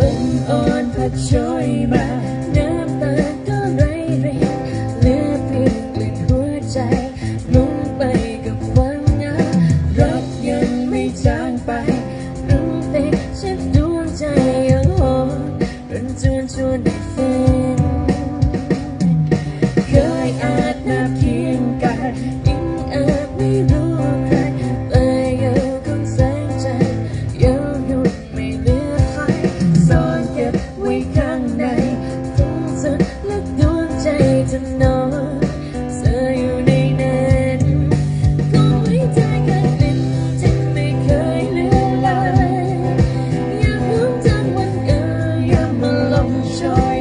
ลมอ่อนพัดชยมาน้ำตาก็ไหลเรียเลือเพียงกลิ่นหัวใจ จะนอนเธออยู่ในนั้นก็ไว้ใจกันเป็นจริไม่เคยลืมเลยอย่าเพิ่งวันเอ่ยย่ามาลงชว